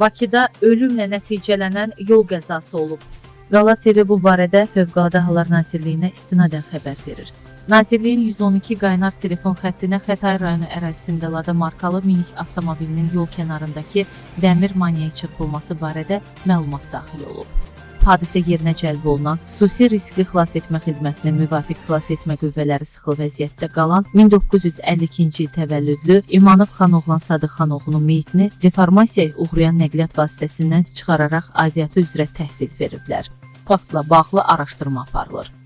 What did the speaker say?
Bakıda ölümlə nəticələnən yol qəzası olub. Qala TV bu barədə Fövqəladə Hallar Nazirliyinə istinadən xəbər verir. Nazirliyin 112 qaynar telefon xəttinə Xətai rayonu ərazisində Lada markalı minik avtomobilinin yol kənarındakı dəmir maniyaya çırpılması barədə məlumat daxil olub. Hadisə yerinə cəlb olunan xüsusi riskli xilas etmə xidmətinin müvafiq xilas etmə qüvvələri sıxılı vəziyyətdə qalan 1952-ci il təvəllüdlü İmanov xanoğlan Sadıq xanoğlunun meyitini deformasiyaya uğrayan nəqliyyat vasitəsindən çıxararaq aidiyyatı üzrə təhvil veriblər. Faktla bağlı araşdırma aparılır.